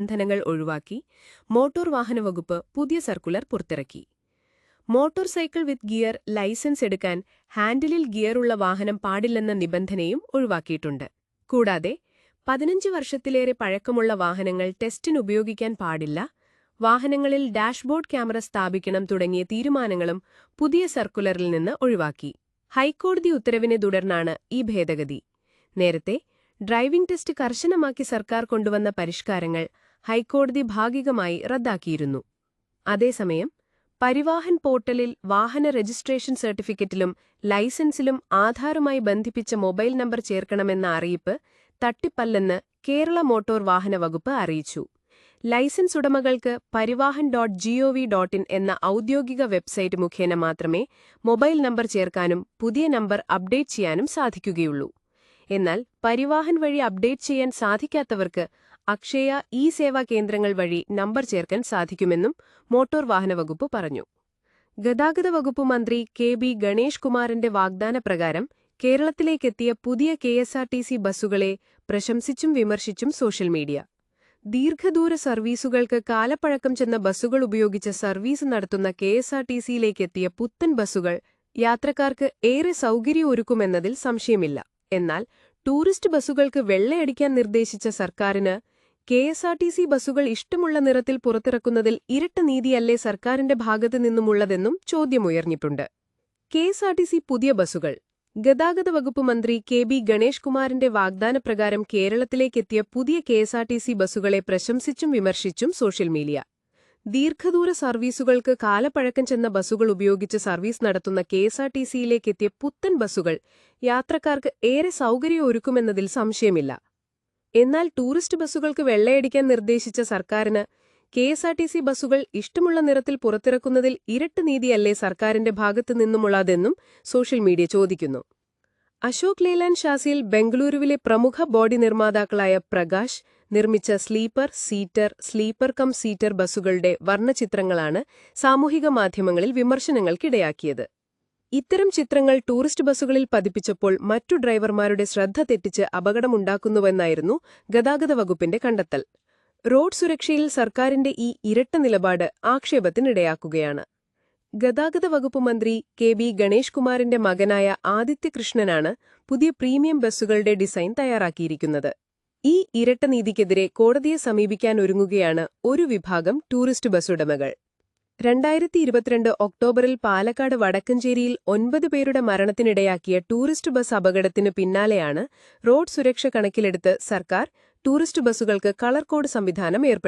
നിബന്ധനകൾ ഒഴിവാക്കി മോട്ടോർ വാഹന വകുപ്പ് പുതിയ സർക്കുലർ പുറത്തിറക്കി. Motor cycle with gear licence എടുക്കാൻ ഹാൻഡിലിൽ ഗിയറുള്ള വാഹനം പാടില്ലെന്ന നിബന്ധനയും ഒഴിവാക്കിയിട്ടുണ്ട്. കൂടാതെ പതിനഞ്ച് വർഷത്തിലേറെ പഴക്കമുള്ള വാഹനങ്ങൾ ടെസ്റ്റിന് ഉപയോഗിക്കാൻ പാടില്ല വാഹനങ്ങളിൽ ഡാഷ്ബോർഡ് ക്യാമറ സ്ഥാപിക്കണം തുടങ്ങിയ തീരുമാനങ്ങളും പുതിയ സർക്കുലറിൽ നിന്ന് ഒഴിവാക്കി. ഹൈക്കോടതി ഉത്തരവിനെ തുടർന്നാണ് ഈ ഭേദഗതി. നേരത്തെ ഡ്രൈവിംഗ് ടെസ്റ്റ് കർശനമാക്കി സർക്കാർ കൊണ്ടുവന്ന പരിഷ്കാരങ്ങൾ ഹൈക്കോടതി ഭാഗികമായി റദ്ദാക്കിയിരുന്നു. അതേസമയം പരിവാഹൻ പോർട്ടലിൽ വാഹന രജിസ്ട്രേഷൻ സർട്ടിഫിക്കറ്റിലും ലൈസൻസിലും ആധാറുമായി ബന്ധിപ്പിച്ച മൊബൈൽ നമ്പർ ചേർക്കണമെന്ന അറിയിപ്പ് തട്ടിപ്പല്ലെന്ന് കേരള മോട്ടോർ വാഹന വകുപ്പ് അറിയിച്ചു. ലൈസൻസ് ഉടമകൾക്ക് Parivahan dot gov dot in എന്ന ഔദ്യോഗിക വെബ്സൈറ്റ് മുഖേന മാത്രമേ മൊബൈൽ നമ്പർ ചേർക്കാനും പുതിയ നമ്പർ അപ്ഡേറ്റ് ചെയ്യാനും സാധിക്കുകയുള്ളൂ. എന്നാൽ പരിവാഹൻ വഴി അപ്ഡേറ്റ് ചെയ്യാൻ സാധിക്കാത്തവർക്ക് അക്ഷയ ഇ സേവാ കേന്ദ്രങ്ങൾ വഴി നമ്പർ ചേർക്കാൻ സാധിക്കുമെന്നും മോട്ടോർ വാഹന വകുപ്പ് പറഞ്ഞു. ഗതാഗത വകുപ്പ് മന്ത്രി കെ ബി ഗണേഷ് കുമാറിന്റെ വാഗ്ദാനപ്രകാരം കേരളത്തിലേക്കെത്തിയ പുതിയ K S R T C ബസ്സുകളെ പ്രശംസിച്ചും വിമർശിച്ചും സോഷ്യൽ മീഡിയ. ദീർഘദൂര സർവീസുകൾക്ക് കാലപ്പഴക്കം ചെന്ന ബസ്സുകൾ ഉപയോഗിച്ച് സർവീസ് നടത്തുന്ന കെ എസ് ആർ ടി സിയിലേക്കെത്തിയ പുത്തൻ ബസ്സുകൾ യാത്രക്കാർക്ക് ഏറെ സൗകര്യമൊരുക്കുമെന്നതിൽ സംശയമില്ല. എന്നാൽ ടൂറിസ്റ്റ് ബസ്സുകൾക്ക് വെള്ളയടിക്കാൻ നിർദ്ദേശിച്ച സർക്കാരിന് K S R T C ബസ്സുകൾ ഇഷ്ടമുള്ള നിറത്തിൽ പുറത്തിറക്കുന്നതിൽ ഇരട്ട നീതിയല്ലേ സർക്കാരിന്റെ ഭാഗത്തു നിന്നുമുള്ളതെന്നും ചോദ്യമുയർന്നിട്ടുണ്ട്. K S R T C പുതിയ ബസ്സുകൾ. ഗതാഗത വകുപ്പ് മന്ത്രി കെ ബി ഗണേഷ് കുമാറിന്റെ വാഗ്ദാനപ്രകാരം കേരളത്തിലേക്കെത്തിയ പുതിയ K S R T C ബസ്സുകളെ പ്രശംസിച്ചും വിമർശിച്ചും സോഷ്യൽ മീഡിയ. ദീർഘദൂര സർവീസുകൾക്ക് കാലപ്പഴക്കം ചെന്ന ബസ്സുകൾ ഉപയോഗിച്ച് സർവീസ് നടത്തുന്ന കെ എസ് ആർ ടി സിയിലേക്കെത്തിയ പുത്തൻ ബസ്സുകൾ യാത്രക്കാർക്ക് ഏറെ സൗകര്യം ഒരുക്കുമെന്നതിൽ സംശയമില്ല. എന്നാൽ ടൂറിസ്റ്റ് ബസ്സുകൾക്ക് വെള്ളയടിക്കാൻ നിർദ്ദേശിച്ച സർക്കാരിന് K S R T C ബസ്സുകൾ ഇഷ്ടമുള്ള നിറത്തിൽ പുറത്തിറക്കുന്നതിൽ ഇരട്ട നീതിയല്ലേ സർക്കാരിന്റെ ഭാഗത്തു നിന്നുമുള്ളതെന്നും സോഷ്യൽ മീഡിയ ചോദിക്കുന്നു. അശോക് ലേലാൻഡ് ഷാസിയിൽ ബംഗളൂരുവിലെ പ്രമുഖ ബോഡി നിർമ്മാതാക്കളായ പ്രകാശ് നിർമ്മിച്ച sleeper seater sleeper cum seater ബസ്സുകളുടെ വർണചിത്രങ്ങളാണ് സാമൂഹിക മാധ്യമങ്ങളിൽ വിമർശനങ്ങൾക്കിടയാക്കിയത്. ഇത്തരം ചിത്രങ്ങൾ ടൂറിസ്റ്റ് ബസ്സുകളിൽ പതിപ്പിച്ചപ്പോൾ മറ്റു ഡ്രൈവർമാരുടെ ശ്രദ്ധ തെറ്റിച്ച് അപകടമുണ്ടാക്കുന്നുവെന്നായിരുന്നു ഗതാഗത വകുപ്പിന്റെ കണ്ടെത്തൽ. റോഡ് സുരക്ഷയിൽ സർക്കാരിന്റെ ഈ ഇരട്ട നിലപാട് ആക്ഷേപത്തിനിടയാക്കുകയാണ്. ഗതാഗത വകുപ്പ് മന്ത്രി കെ ബി ഗണേഷ് കുമാറിന്റെ മകനായ ആദിത്യകൃഷ്ണനാണ് പുതിയ പ്രീമിയം ബസ്സുകളുടെ ഡിസൈൻ തയ്യാറാക്കിയിരിക്കുന്നത്. ഈ ഇരട്ട നീതിക്കെതിരെ കോടതിയെ സമീപിക്കാനൊരുങ്ങുകയാണ് ഒരു വിഭാഗം ടൂറിസ്റ്റ് ബസ്സുടമകൾ. രണ്ടായിരത്തി ഇരുപത്തിരണ്ട് ഒക്ടോബറിൽ പാലക്കാട് വടക്കഞ്ചേരിയിൽ ഒൻപത് പേരുടെ മരണത്തിനിടയാക്കിയ ടൂറിസ്റ്റ് ബസ് അപകടത്തിന് പിന്നാലെയാണ് റോഡ് സുരക്ഷ കണക്കിലെടുത്ത് സർക്കാർ ടൂറിസ്റ്റ് ബസ്സുകൾക്ക് കളർ കോഡ് സംവിധാനം ഏർപ്പെടുത്തി